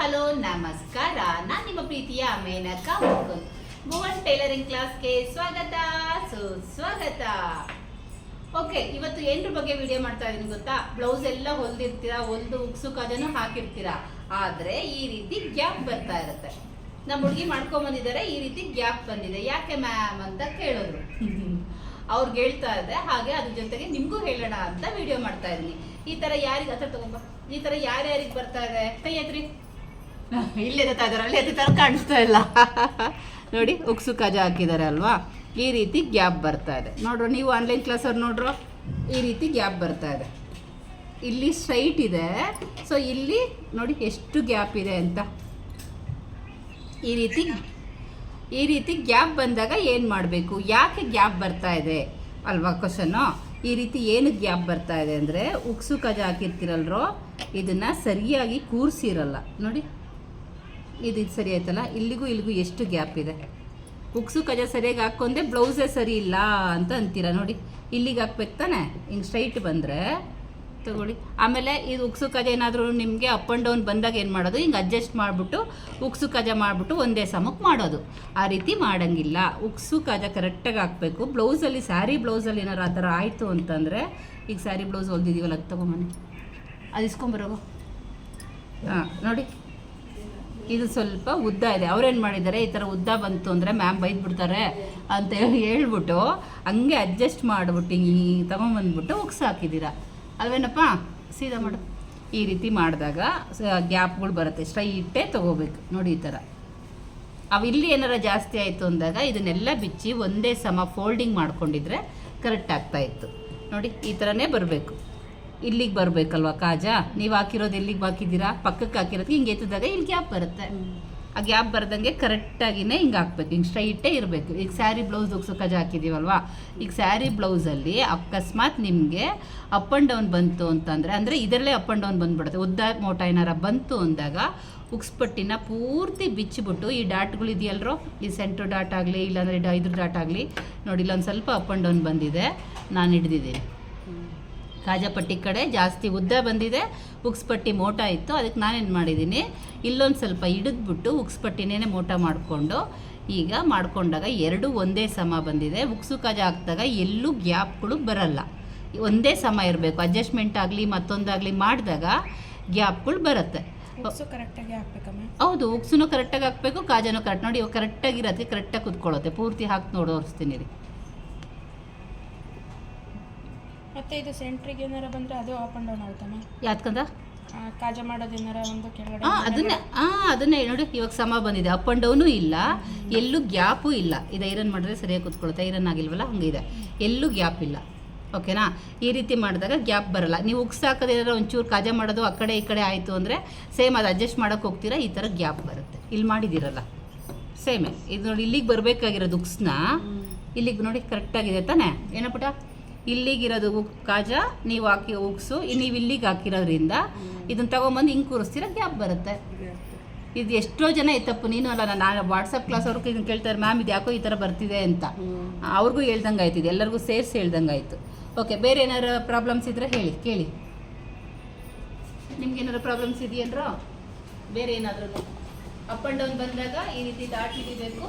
Hello, ನಮಸ್ಕಾರ. ನಾನು ನಿಮ್ಮ ಪ್ರೀತಿಯ ಮೇನಕ ಮುಕುಂದ್ ಭುವನ್ ಟೈಲರಿಂಗ್ ಕ್ಲಾಸ್ಗೆ ಸ್ವಾಗತ. ಸುಸ್ವಾಗತ. ಓಕೆ ಇವತ್ತು ಏನ್ರ ಬಗ್ಗೆ ವಿಡಿಯೋ ಮಾಡ್ತಾ ಇದೀನಿ ಗೊತ್ತಾ? ಬ್ಲೌಸ್ ಎಲ್ಲ ಹೊಲ್ದಿರ್ತೀರಾ? ಹೊಲ್ದು ಉಕ್ಸು ಅದನ್ನು ಹಾಕಿರ್ತೀರಾ? ಆದ್ರೆ ಈ ರೀತಿ ಗ್ಯಾಪ್ ಬರ್ತಾ ಇರುತ್ತೆ. ನಮ್ಮ ಹುಡುಗಿ ಮಾಡ್ಕೊಂಬಂದಿದ್ದಾರೆ ಈ ರೀತಿ ಗ್ಯಾಪ್ ಬಂದಿದೆ. ಯಾಕೆ ಮ್ಯಾಮ್ ಅಂತ ಕೇಳೋದು. ಅವ್ರಿಗೆ ಹೇಳ್ತಾ ಇದ್ದೆ ಹಾಗೆ ಅದ್ರ ಜೊತೆಗೆ ನಿಮಗೂ ಹೇಳೋಣ ಅಂತ ವಿಡಿಯೋ ಮಾಡ್ತಾ ಇದೀನಿ ಈ ತರ ಯಾರಿಗೆ ಹತ್ರ ತಗೊಂಬ ಈ ತರ ಯಾರ್ಯಾರಿಗೆ ಬರ್ತಾ ಇದೆ? ಕೈ ಎತ್ರಿ ಇಲ್ಲಿ ಅದರಲ್ಲಿ ಅಲ್ಲಿ ತರ ಕಾಣಿಸ್ತಾ ಇಲ್ಲ. ನೋಡಿ, ಉಕ್ಸು ಕಜ ಹಾಕಿದ್ದಾರೆ ಅಲ್ವಾ? ಈ ರೀತಿ ಗ್ಯಾಪ್ ಬರ್ತಾ ಇದೆ. ನೋಡ್ರು, ನೀವು ಆನ್ಲೈನ್ ಕ್ಲಾಸ್ ಅವ್ರು ನೋಡ್ರು, ಈ ರೀತಿ ಗ್ಯಾಪ್ ಬರ್ತಾ ಇದೆ. ಇಲ್ಲಿ ಸ್ಟ್ರೈಟ್ ಇದೆ. ಸೊ ಇಲ್ಲಿ ನೋಡಿ ಎಷ್ಟು ಗ್ಯಾಪ್ ಇದೆ ಅಂತ. ಈ ರೀತಿ ಈ ರೀತಿ ಗ್ಯಾಪ್ ಬಂದಾಗ ಏನು ಮಾಡಬೇಕು? ಯಾಕೆ ಗ್ಯಾಪ್ ಬರ್ತಾ ಇದೆ ಅಲ್ವಾ ಕ್ವಶನ್ನು ಈ ರೀತಿ ಏನು ಗ್ಯಾಪ್ ಬರ್ತಾ ಇದೆ ಅಂದರೆ ಉಕ್ಸು ಕಜ ಹಾಕಿರ್ತಿರಲ್ರೋ, ಇದನ್ನು ಸರಿಯಾಗಿ ಕೂರಿಸಿರಲ್ಲ. ನೋಡಿ ಇದು ಇದು ಸರಿ ಆಯ್ತಲ್ಲ? ಇಲ್ಲಿಗೂ ಇಲ್ಲಿಗೂ ಎಷ್ಟು ಗ್ಯಾಪ್ ಇದೆ? ಉಕ್ಸು ಕಜ ಸರಿಯಾಗಿ ಹಾಕ್ಕೊಂಡೆ ಬ್ಲೌಸೇ ಸರಿ ಇಲ್ಲ ಅಂತ ಅಂತೀರ ನೋಡಿ. ಇಲ್ಲಿಗೆ ಹಾಕ್ಬೇಕು ತಾನೆ? ಹಿಂಗೆ ಸ್ಟ್ರೈಟ್ ಬಂದರೆ ತಗೊಳ್ಳಿ. ಆಮೇಲೆ ಇದು ಉಕ್ಸು ಕಜ ಏನಾದರೂ ನಿಮಗೆ ಅಪ್ ಆ್ಯಂಡ್ ಡೌನ್ ಬಂದಾಗ ಏನು ಮಾಡೋದು? ಹಿಂಗೆ ಅಡ್ಜಸ್ಟ್ ಮಾಡಿಬಿಟ್ಟು ಉಕ್ಸು ಕಜ ಮಾಡಿಬಿಟ್ಟು ಒಂದೇ ಸಮಕ್ಕೆ ಮಾಡೋದು. ಆ ರೀತಿ ಮಾಡೋಂಗಿಲ್ಲ. ಉಕ್ಸು ಕಜ ಕರೆಕ್ಟಾಗಿ ಹಾಕಬೇಕು. ಬ್ಲೌಸಲ್ಲಿ, ಸ್ಯಾರಿ ಬ್ಲೌಸಲ್ಲಿ ಏನಾರು ಆ ಥರ ಆಯಿತು ಅಂತಂದರೆ ಈಗ ಸ್ಯಾರಿ ಬ್ಲೌಸ್ ಹೊಲ್ದಿದ್ದೀವಲ್ಲ ಅದು ತೊಗೊಂಬನ್ನಿ ಅದು ಇಸ್ಕೊಂಬರೋ ಹಾಂ, ನೋಡಿ. ಇದು ಸ್ವಲ್ಪ ಉದ್ದ ಇದೆ. ಅವ್ರೇನು ಮಾಡಿದ್ದಾರೆ? ಈ ಥರ ಉದ್ದ ಬಂತು ಅಂದರೆ ಮ್ಯಾಮ್ ಬೈದ್ಬಿಡ್ತಾರೆ ಅಂತ ಹೇಳಿ ಹೇಳ್ಬಿಟ್ಟು ಹಂಗೆ ಅಡ್ಜಸ್ಟ್ ಮಾಡಿಬಿಟ್ಟು ಹಿಂಗೆ ತಗೊಂಬಂದ್ಬಿಟ್ಟು ಉಗ್ಸಾಕಿದ್ದೀರ ಅಲ್ವೇನಪ್ಪ? ಸೀದಾ ಮಾಡು. ಈ ರೀತಿ ಮಾಡಿದಾಗ ಗ್ಯಾಪ್ಗಳು ಬರುತ್ತೆ. ಸ್ಟ್ರೈಟೇ ತೊಗೋಬೇಕು. ನೋಡಿ ಈ ಥರ ಅವು ಇಲ್ಲಿ ಏನಾರ ಜಾಸ್ತಿ ಆಯಿತು ಅಂದಾಗ ಇದನ್ನೆಲ್ಲ ಬಿಚ್ಚಿ ಒಂದೇ ಸಮ ಫೋಲ್ಡಿಂಗ್ ಮಾಡ್ಕೊಂಡಿದ್ರೆ ಕರೆಕ್ಟ್ ಆಗ್ತಾಯಿತ್ತು ನೋಡಿ ಈ ಥರನೇ ಬರಬೇಕು. ಇಲ್ಲಿಗೆ ಬರಬೇಕಲ್ವ ಕಾಜ? ನೀವು ಹಾಕಿರೋದು ಎಲ್ಲಿಗೆ ಹಾಕಿದ್ದೀರಾ? ಪಕ್ಕಕ್ಕೆ ಹಾಕಿರೋದು ಹಿಂಗೆ ಎತ್ತಿದಾಗ ಇಲ್ಲಿ ಗ್ಯಾಪ್ ಬರುತ್ತೆ. ಆ ಗ್ಯಾಪ್ ಬರ್ದಂಗೆ ಕರೆಕ್ಟಾಗಿನೇ ಹಿಂಗೆ ಹಾಕ್ಬೇಕು. ಹಿಂಗೆ ಸ್ಟ್ರೈಟೇ ಇರಬೇಕು. ಈಗ ಸ್ಯಾರಿ ಬ್ಲೌಸ್ ಉಗ್ಸೋ ಕಜ ಹಾಕಿದ್ದೀವಲ್ವಾ ಈಗ ಸ್ಯಾರಿ ಬ್ಲೌಸಲ್ಲಿ ಅಕಸ್ಮಾತ್ ನಿಮಗೆ ಅಪ್ ಆ್ಯಂಡ್ ಡೌನ್ ಬಂತು ಅಂತಂದರೆ, ಅಂದರೆ ಇದರಲ್ಲೇ ಅಪ್ ಆ್ಯಂಡ್ ಡೌನ್ ಬಂದ್ಬಿಡುತ್ತೆ. ಉದ್ದ ಮೋಟ ಏನಾರ ಬಂತು ಅಂದಾಗ ಉಕ್ಸ್ಪಟ್ಟಿನ ಪೂರ್ತಿ ಬಿಚ್ಚಿಬಿಟ್ಟು ಈ ಡಾಟ್ಗಳು ಇದೆಯಲ್ರೋ? ಈ ಸೆಂಟ್ರ್ ಡಾಟ್ ಆಗಲಿ, ಇಲ್ಲಾಂದರೆ ಇದ್ರ ಡಾಟ್ ಆಗಲಿ. ನೋಡಿ, ಇಲ್ಲೊಂದು ಸ್ವಲ್ಪ ಅಪ್ ಆ್ಯಂಡ್ ಡೌನ್ ಬಂದಿದೆ. ನಾನು ಹಿಡ್ದಿದ್ದೀನಿ. ಕಾಜಾಪಟ್ಟಿ ಕಡೆ ಜಾಸ್ತಿ ಉದ್ದ ಬಂದಿದೆ ಉಕ್ಸ್ಪಟ್ಟಿ ಮೋಟ ಇತ್ತು ಅದಕ್ಕೆ ನಾನೇನು ಮಾಡಿದ್ದೀನಿ ಇಲ್ಲೊಂದು ಸ್ವಲ್ಪ ಹಿಡಿದ್ಬಿಟ್ಟು ಉಕ್ಸ್ಪಟ್ಟಿನೇ ಮೋಟ ಮಾಡಿಕೊಂಡು ಈಗ ಮಾಡ್ಕೊಂಡಾಗ ಎರಡು ಒಂದೇ ಸಮ ಬಂದಿದೆ ಉಕ್ಸು ಕಾಜ ಹಾಕಿದಾಗ ಎಲ್ಲೂ ಗ್ಯಾಪ್ಗಳು ಬರಲ್ಲ. ಒಂದೇ ಸಮ ಇರಬೇಕು ಅಡ್ಜಸ್ಟ್ಮೆಂಟ್ ಆಗಲಿ ಮತ್ತೊಂದಾಗಲಿ ಮಾಡಿದಾಗ ಗ್ಯಾಪ್ಗಳು ಬರುತ್ತೆ. ಕರೆಕ್ಟಾಗಿ ಹೌದು ಉಕ್ಸುನು ಕರೆಕ್ಟಾಗಿ ಹಾಕಬೇಕು ಕಾಜನೂ ಕರೆಕ್ಟ್ ನೋಡಿ ಇವಾಗ ಕರೆಕ್ಟಾಗಿರೋದಕ್ಕೆ ಕರೆಕ್ಟಾಗಿ ಕುತ್ಕೊಳ್ಳುತ್ತೆ ಪೂರ್ತಿ ಹಾಕಿ ನೋಡೋರಿಸ್ತೀನಿ ರೀ ಮತ್ತೆ ಇದು ಸೆಂಟ್ರಿಗೆ ಏನಾರ ಬಂದರೆ ಅದು ಅಪ್ ಆ್ಯಂಡ್ ಡೌನ್ ಆಗುತ್ತಮ್ಮ. ಯಾತ್ಕಂದ? ಕಾಜ ಮಾಡೋದು ಏನಾರ ಒಂದು ಕೆಳಗಡೆ ಹಾಂ ಅದನ್ನೇ ಹಾಂ ಅದನ್ನೇ ನೋಡಿ ಇವಾಗ ಸಮ ಬಂದಿದೆ. ಅಪ್ ಆ್ಯಂಡ್ ಡೌನು ಇಲ್ಲ ಎಲ್ಲೂ ಗ್ಯಾಪು ಇಲ್ಲ. ಇದು ಐರನ್ ಮಾಡಿದ್ರೆ ಸರಿಯಾಗಿ ಕೂತ್ಕೊಳ್ಳುತ್ತೆ ಐರನ್ ಆಗಿಲ್ವಲ್ಲ ಹಂಗಿದೆ ಎಲ್ಲೂ ಗ್ಯಾಪ್ ಇಲ್ಲ. ಓಕೆನಾ ಈ ರೀತಿ ಮಾಡಿದಾಗ ಗ್ಯಾಪ್ ಬರಲ್ಲ. ನೀವು ಉಕ್ಸ್ ಹಾಕೋದೇನಾರ ಒಂಚೂರು ಕಾಜ ಮಾಡೋದು ಆ ಕಡೆ ಈ ಕಡೆ ಆಯಿತು ಅಂದರೆ ಸೇಮ್ ಅದು ಅಡ್ಜಸ್ಟ್ ಮಾಡೋಕೆ ಹೋಗ್ತೀರಾ ಈ ಥರ ಗ್ಯಾಪ್ ಬರುತ್ತೆ. ಇಲ್ಲಿ ಮಾಡಿದ್ದೀರಲ್ಲ. ಸೇಮೇ ಇದು ನೋಡಿ ಇಲ್ಲಿಗೆ ಬರಬೇಕಾಗಿರೋದು ಉಕ್ಸ್ನ ಇಲ್ಲಿಗೆ ನೋಡಿ ಕರೆಕ್ಟಾಗಿದೆ ತಾನೇ? ಏನಪ್ಪಟ ಇಲ್ಲಿಗಿರೋದು ಉಕ್ ಕಾಜ ನೀವು ಹಾಕಿ ಉಕ್ಸು ನೀವು ಇಲ್ಲಿಗೆ ಹಾಕಿರೋದ್ರಿಂದ ಇದನ್ನ ತಗೊಂಬಂದು ಹಿಂಗೆ ಕೂರಿಸ್ತೀರ ಗ್ಯಾಪ್ ಬರುತ್ತೆ. ಇದು ಎಷ್ಟೋ ಜನ ಇತ್ತಪ್ಪ ನೀನು ಅಲ್ಲ ನಾನು ವಾಟ್ಸಪ್ ಕ್ಲಾಸ್ ಅವ್ರಿಗೆ ಇದನ್ನು ಕೇಳ್ತಾರೆ ಮ್ಯಾಮ್ ಇದು ಯಾಕೋ ಈ ಥರ ಬರ್ತಿದೆ ಅಂತ. ಅವ್ರಿಗೂ ಹೇಳ್ದಂಗೆ ಆಯ್ತು ಇದು ಎಲ್ಲರಿಗೂ ಸೇರಿಸಿ ಹೇಳ್ದಂಗೆ ಆಯಿತು. ಓಕೆ ಬೇರೆ ಏನಾರು ಪ್ರಾಬ್ಲಮ್ಸ್ ಇದ್ದರೆ ಹೇಳಿ ಕೇಳಿ. ನಿಮ್ಗೆ ಏನಾರು ಪ್ರಾಬ್ಲಮ್ಸ್ ಇದೆಯೇನ್ರೋ? ಬೇರೆ ಏನಾದರೂ? ಅಪ್ ಆ್ಯಂಡ್ ಡೌನ್ ಬಂದಾಗ ಈ ರೀತಿ ದಾಟ್ ಹಿಡಿಬೇಕು.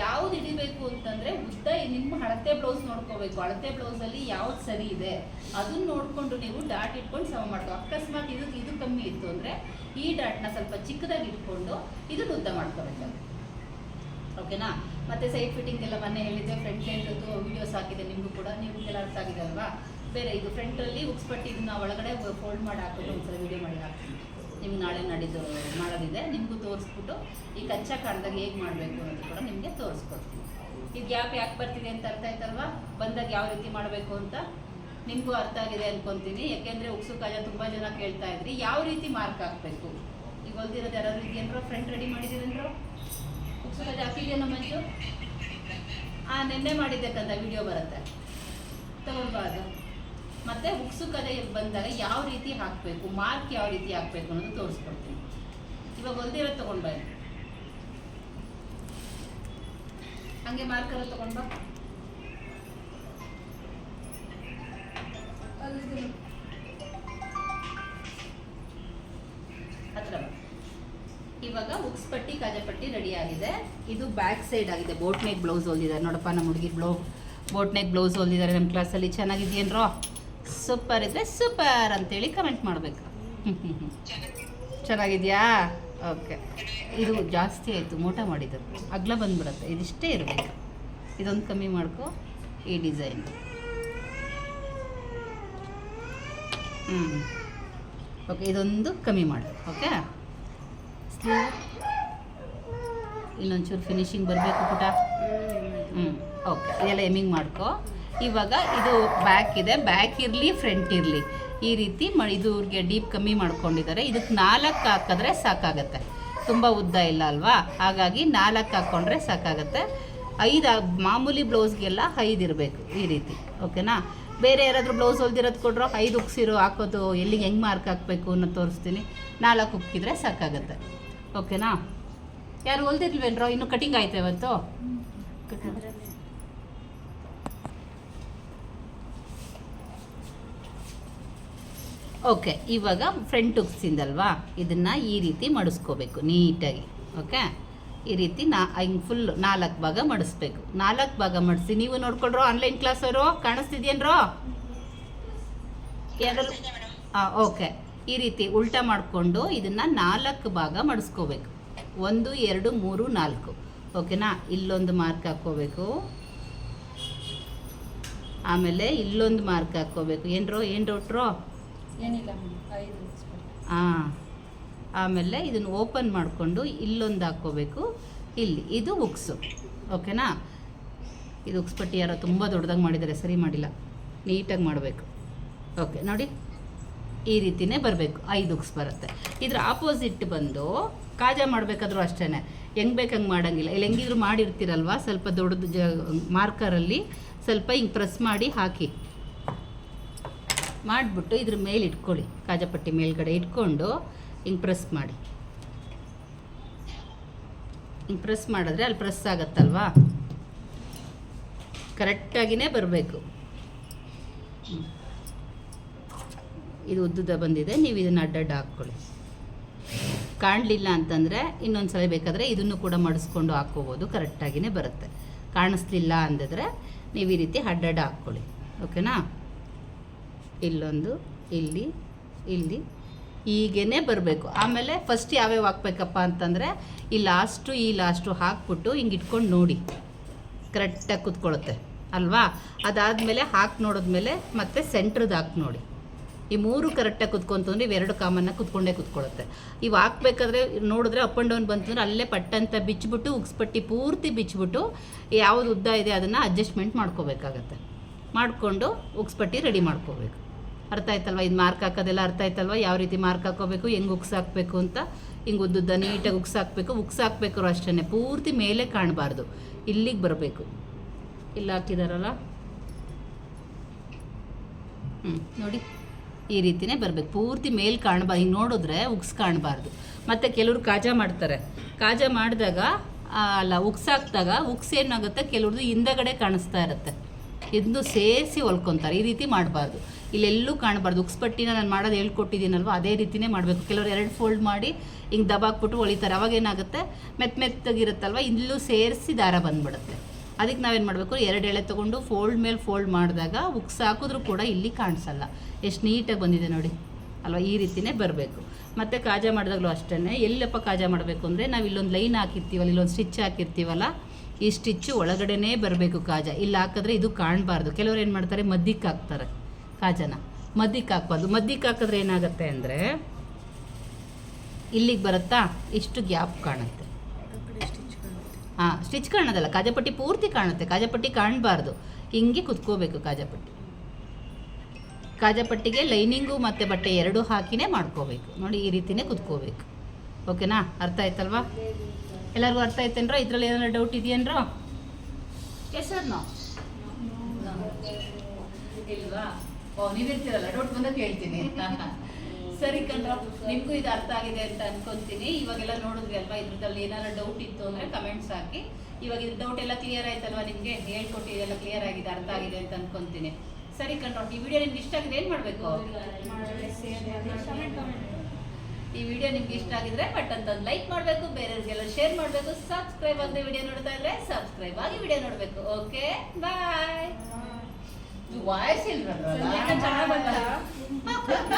ಯಾವ್ದು ಹಿಡಿಬೇಕು ಅಂತಂದ್ರೆ ಉದ್ದ ನಿಮ್ಮ ಹಳತೆ ಬ್ಲೌಸ್ ನೋಡ್ಕೋಬೇಕು. ಅಳತೆ ಬ್ಲೌಸಲ್ಲಿ ಯಾವ್ದು ಸರಿ ಇದೆ? ಅದನ್ನ ನೋಡಿಕೊಂಡು ನೀವು ಡಾಟ್ ಇಟ್ಕೊಂಡು ಸಮ ಮಾಡ್ಕೋ. ಅಕಸ್ಮಾತ್ ಇದು ಇದು ಕಮ್ಮಿ ಇತ್ತು ಅಂದರೆ ಈ ಡಾಟ್ನ ಸ್ವಲ್ಪ ಚಿಕ್ಕದಾಗಿ ಇಟ್ಕೊಂಡು ಇದನ್ನು ಉದ್ದ ಮಾಡ್ಕೋಬೇಕು. ಓಕೆನಾ ಮತ್ತೆ ಸೈಡ್ ಫಿಟ್ಟಿಂಗ್ ಎಲ್ಲ ಮೊನ್ನೆ ಹೇಳಿದ್ದೆ ಫ್ರಂಟ್ ಎಂಟದ್ದು ವಿಡಿಯೋಸ್ ಹಾಕಿದೆ ನಿಮಗೂ ಕೂಡ. ನಿಮಗೆಲ್ಲ ಅರ್ಥ ಆಗಿದೆ ಅಲ್ವಾ? ಬೇರೆ ಇದು ಫ್ರಂಟಲ್ಲಿ ಅಲ್ಲಿ ಪಟ್ಟಿ ಇದನ್ನ ಒಳಗಡೆ ಫೋಲ್ಡ್ ಮಾಡಿ ಹಾಕೊಂಡು ಒಂದ್ಸಲ ವಿಡಿಯೋ ಮಾಡಿ ಹಾಕ್ತೀನಿ. ನಿಮ್ಗೆ ನಾಳೆ ನಾಡಿದ್ದು ಮಾಡೋದಿದೆ, ನಿಮಗೂ ತೋರಿಸ್ಬಿಟ್ಟು ಈ ಕಚ್ಚಾ ಕಾಣ್ದಾಗ ಹೇಗೆ ಮಾಡಬೇಕು ಅನ್ನೋದು ಕೂಡ ನಿಮಗೆ ತೋರಿಸ್ಕೊಡ್ತೀನಿ. ಇದು ಗ್ಯಾಪ್ ಯಾಕೆ ಬರ್ತಿದೆ ಅಂತ ಅರ್ಥ ಆಯ್ತಲ್ವಾ? ಬಂದಾಗ ಯಾವ ರೀತಿ ಮಾಡಬೇಕು ಅಂತ ನಿಮಗೂ ಅರ್ಥ ಆಗಿದೆ ಅನ್ಕೊಂತೀನಿ. ಯಾಕೆಂದರೆ ಉಕ್ಸು ಕಾಜ ತುಂಬ ಜನ ಕೇಳ್ತಾ ಇದ್ರಿ, ಯಾವ ರೀತಿ ಮಾರ್ಕ್ ಹಾಕಬೇಕು? ಈಗ ಹೊಲ್ದಿರೋದು ಯಾರಾದ್ರು ಇದೆಯೇನ್ರೋ? ಫ್ರೆಂಡ್ ರೆಡಿ ಮಾಡಿದ್ದೀರೇನ್ರೋ? ಉಕ್ಸು ಕಾಜ ಹಾಕಿದೆಯೇನೋ ಮಂಜು ಹಾಂ ನಿನ್ನೆ ಮಾಡಿದ್ದಕ್ಕಂತ ವಿಡಿಯೋ ಬರುತ್ತೆ. ತಗೊಂಡ್ಬಾ ಅದು ಮತ್ತೆ ಉಕ್ಸು ಕಲೆ ಬಂದಾಗ ಯಾವ ರೀತಿ ಹಾಕಬೇಕು ಮಾರ್ಕ್ ಯಾವ ರೀತಿ ಹಾಕಬೇಕು ಅನ್ನೋದು ತೋರಿಸ್ಕೊಡ್ತೀನಿ. ಇವಾಗ ಒಂದೇ ತಗೊಂಡ್ ಬಾ ಇಲ್ಲಿ. ಹಂಗೆ ಮಾರ್ಕರ್ ತಗೊಂಡ್ ಬಾ. ಹತ್ರ ಇವಾಗ ಉಕ್ಸ್ ಪಟ್ಟಿ ಕಾಜಪಟ್ಟಿ ರೆಡಿ ಆಗಿದೆ. ಇದು ಬ್ಯಾಕ್ ಸೈಡ್ ಆಗಿದೆ. ಬೋಟ್ ನೆಕ್ ಬ್ಲೌಸ್ ಹೊಲ್ದಿದ್ದಾರೆ. ನೋಡಪ್ಪ, ನಮ್ಮ ಹುಡುಗಿ ಬ್ಲೌ ಬೋಟ್ ನೆಕ್ ಬ್ಲೌಸ್ ಹೊಲ್ದಿದ್ದಾರೆ ನಮ್ಮ ಕ್ಲಾಸಲ್ಲಿ ಚೆನ್ನಾಗಿದೆಯೇನ್ರೋ? ಸೂಪರ್ ಇದ್ರೆ ಸೂಪರ್ ಅಂತೇಳಿ ಕಮೆಂಟ್ ಮಾಡಬೇಕು. ಚೆನ್ನಾಗಿದೆಯಾ? ಓಕೆ ಇದು ಜಾಸ್ತಿ ಆಯಿತು ಮೋಟ ಮಾಡಿದ್ದು. ಅಗ್ಲ ಬಂದ್ಬಿಡುತ್ತೆ ಇದಿಷ್ಟೇ ಇರಬೇಕು. ಇದೊಂದು ಕಮ್ಮಿ ಮಾಡ್ಕೋ ಈ ಡಿಸೈನ್ ಹ್ಞೂ ಓಕೆ ಇದೊಂದು ಕಮ್ಮಿ ಮಾಡು ಓಕೆ ಇನ್ನೊಂಚೂರು ಫಿನಿಶಿಂಗ್ ಬರಬೇಕು ಪುಟ. ಹ್ಞೂ ಓಕೆ ಇದೆಲ್ಲ ಎಮಿಂಗ್ ಮಾಡ್ಕೊ. ಇವಾಗ ಇದು ಬ್ಯಾಕ್ ಇದೆ. ಬ್ಯಾಕ್ ಇರಲಿ ಫ್ರಂಟ್ ಇರಲಿ. ಈ ರೀತಿ ಮ ಇದು ಅವ್ರಿಗೆ ಡೀಪ್ ಕಮ್ಮಿ ಮಾಡ್ಕೊಂಡಿದ್ದಾರೆ. ಇದಕ್ಕೆ ನಾಲ್ಕು ಹಾಕಿದ್ರೆ ಸಾಕಾಗತ್ತೆ. ತುಂಬ ಉದ್ದ ಇಲ್ಲ ಅಲ್ವಾ? ಹಾಗಾಗಿ ನಾಲ್ಕು ಹಾಕ್ಕೊಂಡ್ರೆ ಸಾಕಾಗತ್ತೆ. ಐದು ಮಾಮೂಲಿ ಬ್ಲೌಸ್ಗೆಲ್ಲ ಐದು ಇರಬೇಕು ಈ ರೀತಿ. ಓಕೆನಾ? ಬೇರೆ ಯಾರಾದರೂ ಬ್ಲೌಸ್ ಹೊಲ್ದಿರೋದು ಕೊಡ್ರೋ, ಐದು ಉಕ್ಸಿರೋ ಹಾಕೋದು ಎಲ್ಲಿಗೆ ಹೆಂಗೆ ಮಾರ್ಕ್ ಹಾಕಬೇಕು ಅನ್ನೋ ತೋರಿಸ್ತೀನಿ. ನಾಲ್ಕು ಉಕ್ಕಿದ್ರೆ ಸಾಕಾಗತ್ತೆ. ಓಕೆನಾ? ಯಾರು ಹೊಲ್ದಿರ್ಲ್ವೇನ್ರೋ ಇನ್ನು ಕಟಿಂಗ್ ಆಯ್ತು ಇವತ್ತು? ಓಕೆ ಇವಾಗ ಫ್ರಂಟ್ ಉಕ್ಸಿಂದಲ್ವಾ ಇದನ್ನು ಈ ರೀತಿ ಮಡಿಸ್ಕೋಬೇಕು ನೀಟಾಗಿ ಓಕೆ ಈ ರೀತಿ ನಾ ಹಿಂಗೆ ಫುಲ್ ನಾಲ್ಕು ಭಾಗ ಮಡಿಸ್ಬೇಕು. ನಾಲ್ಕು ಭಾಗ ಮಡಿಸಿ ನೀವು ನೋಡ್ಕೊಳ್ರೋ ಆನ್ಲೈನ್ ಕ್ಲಾಸ್ ಕಾಣಿಸ್ತಿದ್ಯೇನ್ರೋ? ಯಾರು? ಹಾಂ ಓಕೆ ಈ ರೀತಿ ಉಲ್ಟಾ ಮಾಡಿಕೊಂಡು ಇದನ್ನು ನಾಲ್ಕು ಭಾಗ ಮಡಿಸ್ಕೋಬೇಕು. ಒಂದು ಎರಡು ಮೂರು ನಾಲ್ಕು. ಓಕೆನಾ ಇಲ್ಲೊಂದು ಮಾರ್ಕ್ ಹಾಕ್ಕೋಬೇಕು. ಆಮೇಲೆ ಇಲ್ಲೊಂದು ಮಾರ್ಕ್ ಹಾಕ್ಕೋಬೇಕು. ಏನ್ರೋ ಏನು ಡೌಟ್ರೋ ಏನಿಲ್ಲ. ಹಾಂ ಆಮೇಲೆ ಇದನ್ನು ಓಪನ್ ಮಾಡಿಕೊಂಡು ಇಲ್ಲೊಂದು ಹಾಕ್ಕೋಬೇಕು. ಇಲ್ಲಿ, ಇದು ಉಕ್ಸು ಓಕೆನಾ ಇದು ಉಕ್ಸ್ ಪಟ್ಟಿ ಯಾರೋ ತುಂಬ ದೊಡ್ಡದಾಗಿ ಮಾಡಿದ್ದಾರೆ ಸರಿ ಮಾಡಿಲ್ಲ. ನೀಟಾಗಿ ಮಾಡಬೇಕು. ಓಕೆ ನೋಡಿ. ಈ ರೀತಿನೇ ಬರಬೇಕು, ಐದು ಉಕ್ಸ್ ಬರುತ್ತೆ. ಇದ್ರ ಆಪೋಸಿಟ್ ಬಂದು ಕಾಜಾ ಮಾಡಬೇಕಾದ್ರೂ ಅಷ್ಟೇ ಹೆಂಗೆ ಬೇಕು ಹಂಗೆ ಮಾಡೋಂಗಿಲ್ಲ. ಇಲ್ಲಿ ಹೆಂಗಿದ್ರು ಮಾಡಿರ್ತೀರಲ್ವ, ಸ್ವಲ್ಪ ದೊಡ್ಡದು ಮಾರ್ಕರಲ್ಲಿ ಸ್ವಲ್ಪ ಹಿಂಗೆ ಪ್ರೆಸ್ ಮಾಡಿ ಹಾಕಿ. ಮಾಡಿಬಿಟ್ಟು ಇದ್ರ ಮೇಲೆ ಇಟ್ಕೊಳ್ಳಿ. ಕಾಜಾಪಟ್ಟಿ ಮೇಲ್ಗಡೆ ಇಟ್ಕೊಂಡು ಹಿಂಗೆ ಪ್ರೆಸ್ ಮಾಡಿ. ಹಿಂಗೆ ಪ್ರೆಸ್ ಮಾಡಿದ್ರೆ ಅಲ್ಲಿ ಪ್ರೆಸ್ ಆಗತ್ತಲ್ವಾ? ಕರೆಕ್ಟಾಗಿಯೇ ಬರಬೇಕು. ಇದು ಉದ್ದುದ ಬಂದಿದೆ, ನೀವು ಇದನ್ನು ಅಡ್ಡಡ್ಡ ಹಾಕ್ಕೊಳ್ಳಿ. ಕಾಣಲಿಲ್ಲ ಅಂತಂದರೆ ಇನ್ನೊಂದು ಸಲ ಬೇಕಾದರೆ ಇದನ್ನು ಕೂಡ ಮಡಿಸ್ಕೊಂಡು ಹಾಕ್ಕೋಬೋದು ಕರೆಕ್ಟಾಗಿಯೇ ಬರುತ್ತೆ. ಕಾಣಿಸ್ಲಿಲ್ಲ ಅಂದಿದ್ರೆ ನೀವು ಈ ರೀತಿ ಅಡ್ಡಡ್ಡ ಹಾಕ್ಕೊಳ್ಳಿ. ಓಕೆನಾ ಇಲ್ಲೊಂದು, ಇಲ್ಲಿ ಇಲ್ಲಿ ಹೀಗೇ ಬರಬೇಕು. ಆಮೇಲೆ ಫಸ್ಟ್ ಯಾವ್ಯಾವ ಹಾಕ್ಬೇಕಪ್ಪ ಅಂತಂದರೆ, ಈ ಲಾಸ್ಟು ಈ ಲಾಸ್ಟು ಹಾಕ್ಬಿಟ್ಟು ಹಿಂಗೆ ಇಟ್ಕೊಂಡು ನೋಡಿ. ಕರೆಕ್ಟಾಗಿ ಕುತ್ಕೊಳ್ಳುತ್ತೆ ಅಲ್ವಾ? ಅದಾದಮೇಲೆ ಹಾಕಿ ನೋಡಿದ್ಮೇಲೆ ಮತ್ತೆ ಸೆಂಟ್ರದ್ದು ಹಾಕಿ ನೋಡಿ. ಈ ಮೂರು ಕರೆಕ್ಟಾಗಿ ಕುತ್ಕೊಂತಂದ್ರೆ ಇವೆರಡು ಕಾಮನ್ನ ಕುತ್ಕೊಂಡೇ ಕುತ್ಕೊಳ್ಳುತ್ತೆ ಇವು ಹಾಕ್ಬೇಕಾದ್ರೆ ನೋಡಿದ್ರೆ ಅಪ್ ಆ್ಯಂಡ್ ಡೌನ್ ಬಂತಂದ್ರೆ ಅಲ್ಲೇ ಪಟ್ಟಂತ ಬಿಚ್ಚಿಬಿಟ್ಟು ಉಗ್ಸ್ಪಟ್ಟಿ ಪೂರ್ತಿ ಬಿಚ್ಚಿಬಿಟ್ಟು ಯಾವುದು ಉದ್ದ ಇದೆ ಅದನ್ನು ಅಡ್ಜಸ್ಟ್ಮೆಂಟ್ ಮಾಡ್ಕೋಬೇಕಾಗತ್ತೆ. ಮಾಡಿಕೊಂಡು ಉಗ್ಸ್ಪಟ್ಟಿ ರೆಡಿ ಮಾಡ್ಕೋಬೇಕು. ಅರ್ಥ ಆಯ್ತಲ್ವ? ಇದು ಮಾರ್ಕ್ ಹಾಕೋದೆಲ್ಲ ಅರ್ಥ ಆಯ್ತಲ್ವ? ಯಾವ ರೀತಿ ಮಾರ್ಕ್ ಹಾಕೋಬೇಕು? ಹೆಂಗೆ ಉಕ್ಸ್ ಹಾಕಬೇಕು ಅಂತ? ಹಿಂಗೆ ಉದ್ದುದ್ದ ನೀಟಾಗಿ ಉಕ್ಸ್ ಹಾಕಬೇಕು. ಉಕ್ಸ್ ಹಾಕಬೇಕು ಅಷ್ಟೇ ಪೂರ್ತಿ ಮೇಲೆ ಕಾಣಬಾರ್ದು. ಇಲ್ಲಿಗೆ ಬರಬೇಕು. ಇಲ್ಲಿ ಹಾಕಿದಾರಲ್ಲ? ಹ್ಞೂ ನೋಡಿ. ಈ ರೀತಿನೇ ಬರಬೇಕು. ಪೂರ್ತಿ ಮೇಲೆ ಕಾಣಬಾರ್ದು. ಹಿಂಗೆ ನೋಡಿದ್ರೆ ಉಕ್ಸ್ ಕಾಣಬಾರ್ದು. ಮತ್ತು ಕೆಲವರು ಕಾಜಾ ಮಾಡ್ತಾರೆ. ಕಾಜಾ ಮಾಡಿದಾಗ ಅಲ್ಲ ಉಕ್ಸ್ ಹಾಕಿದಾಗ ಉಕ್ಸ್ ಏನಾಗುತ್ತೆ? ಕೆಲವ್ರದ್ದು ಹಿಂದಗಡೆ ಕಾಣಿಸ್ತಾ ಇರುತ್ತೆ. ಇದನ್ನು ಸೇರಿಸಿ ಹೊಲ್ಕೊತಾರೆ. ಈ ರೀತಿ ಮಾಡಬಾರ್ದು. ಇಲ್ಲೆಲ್ಲೂ ಕಾಣಬಾರ್ದು. ಉಕ್ಸ್ಪಟ್ಟಿನ ನಾನು ಮಾಡೋದು ಹೇಳ್ಕೊಟ್ಟಿದ್ದೀನಲ್ವ? ಅದೇ ರೀತಿನೇ ಮಾಡಬೇಕು. ಕೆಲವರು ಎರಡು ಫೋಲ್ಡ್ ಮಾಡಿ ಹಿಂಗೆ ದಬಾಕ್ಬಿಟ್ಟು ಒಳಿತಾರೆ. ಅವಾಗ ಏನಾಗುತ್ತೆ? ಮೆತ್ತ ಮೆತ್ತಗಿರುತ್ತಲ್ವ? ಇಲ್ಲೂ ಸೇರಿಸಿ ದಾರ ಬಂದ್ಬಿಡುತ್ತೆ. ಅದಕ್ಕೆ ನಾವೇನು ಮಾಡಬೇಕು? ಎರಡು ಎಳೆ ತೊಗೊಂಡು ಫೋಲ್ಡ್ ಮೇಲೆ ಫೋಲ್ಡ್ ಮಾಡಿದಾಗ ಉಕ್ಸ್ ಹಾಕಿದ್ರೂ ಕೂಡ ಇಲ್ಲಿ ಕಾಣಿಸಲ್ಲ. ಎಷ್ಟು ನೀಟಾಗಿ ಬಂದಿದೆ ನೋಡಿ. ಅಲ್ವಾ? ಈ ರೀತಿನೇ ಬರಬೇಕು. ಮತ್ತು ಕಾಜಾ ಮಾಡಿದಾಗಲೂ ಅಷ್ಟೇ ಎಲ್ಲಪ್ಪ ಕಾಜಾ ಮಾಡಬೇಕು ಅಂದರೆ ನಾವು ಇಲ್ಲೊಂದು ಲೈನ್ ಹಾಕಿರ್ತೀವಲ್ಲ, ಇಲ್ಲೊಂದು ಸ್ಟಿಚ್ ಹಾಕಿರ್ತೀವಲ್ಲ, ಈ ಸ್ಟಿಚ್ಚು ಒಳಗಡೆನೇ ಬರಬೇಕು ಕಾಜಾ. ಇಲ್ಲಿ ಹಾಕಿದ್ರೆ ಇದು ಕಾಣಬಾರ್ದು. ಕೆಲವ್ರು ಏನು ಮಾಡ್ತಾರೆ? ಮದ್ದಿಕ್ಕೆ ಹಾಕ್ತಾರೆ. ಕಾಜಾನ ಮದ್ದಿಕ್ಕೆ ಹಾಕ್ಬಾರ್ದು. ಮದ್ದಿಕ್ಕೆ ಹಾಕಿದ್ರೆ ಏನಾಗುತ್ತೆ ಅಂದರೆ ಇಲ್ಲಿಗೆ ಬರುತ್ತಾ ಇಷ್ಟು ಗ್ಯಾಪ್ ಕಾಣುತ್ತೆ. ಹಾಂ, ಸ್ಟಿಚ್ ಕಾಣೋದಲ್ಲ. ಕಾಜಾಪಟ್ಟಿ ಪೂರ್ತಿ ಕಾಣುತ್ತೆ. ಕಾಜಾಪಟ್ಟಿ ಕಾಣಬಾರ್ದು. ಹಿಂಗೆ ಕುತ್ಕೋಬೇಕು ಕಾಜಾಪಟ್ಟಿ. ಕಾಜಾಪಟ್ಟಿಗೆ ಲೈನಿಂಗು ಮತ್ತು ಬಟ್ಟೆ ಎರಡೂ ಹಾಕಿನೇ ಮಾಡ್ಕೋಬೇಕು. ನೋಡಿ, ಈ ರೀತಿನೇ ಕುತ್ಕೋಬೇಕು. ಓಕೆನಾ? ಅರ್ಥ ಆಯ್ತಲ್ವಾ? ಎಲ್ಲರಿಗೂ ಅರ್ಥ ಆಯ್ತೇನ್ರೋ? ಇದರಲ್ಲಿ ಏನಾದ್ರು ಡೌಟ್ ಇದೆಯೇನ್ರೋ ಎಸ್ ಸರ್ ನೋ ಇಲ್ವಾ? ನೀವಿರ್ತೀರಲ್ಲ ಡೌಟ್ ಬಂದಾಗ ಕೇಳ್ತೀನಿ. ಸರಿ ಕಣ್ರ ನಿಮಗೂ ಇದು ಅರ್ಥ ಆಗಿದೆ ಅಂತ ಅನ್ಕೊಂತೀನಿ. ಇವಾಗೆಲ್ಲ ನೋಡಿದ್ರಿ ಅಲ್ವಾ ಇದ್ರದಲ್ಲಿ ಏನಾದ್ರು ಡೌಟ್ ಇತ್ತು ಅಂದರೆ ಕಮೆಂಟ್ಸ್ ಹಾಕಿ. ಇವಾಗ ಇದ್ರ ಡೌಟ್ ಎಲ್ಲ ಕ್ಲಿಯರ್ ಆಯ್ತಲ್ವಾ ನಿಮಗೆ? ಹೇಳ್ಕೊಟ್ಟಿದೆಲ್ಲ ಕ್ಲಿಯರ್ ಆಗಿದೆ, ಅರ್ಥ ಆಗಿದೆ ಅಂತ ಅನ್ಕೊಂತೀನಿ. ಸರಿ ಕಣ್ರ ಈ ವಿಡಿಯೋ ನಿಮ್ಗೆ ಇಷ್ಟ ಆಗಿದೆ, ಏನು ಮಾಡಬೇಕು. ಈ ವಿಡಿಯೋ ನಿಮ್ಗೆ ಇಷ್ಟ ಆಗಿದ್ರೆ ಬಟ್ ಅಂತ ಲೈಕ್ ಮಾಡಬೇಕು, ಬೇರೆಯವ್ರಿಗೆಲ್ಲ ಶೇರ್ ಮಾಡಬೇಕು ಸಬ್ಸ್ಕ್ರೈಬ್ ಆಗದೆ ವಿಡಿಯೋ ನೋಡ್ತಾ ಇದ್ರೆ ಸಬ್ಸ್ಕ್ರೈಬ್ ಆಗಿ ವಿಡಿಯೋ ನೋಡಬೇಕು. ಓಕೆ ಬಾಯ್ ವಾಯ್ಸ್ ಸಂಗೀತ ಚೆನ್ನಾಗ್ ಬಂತಾ? ಇಲ್ಲ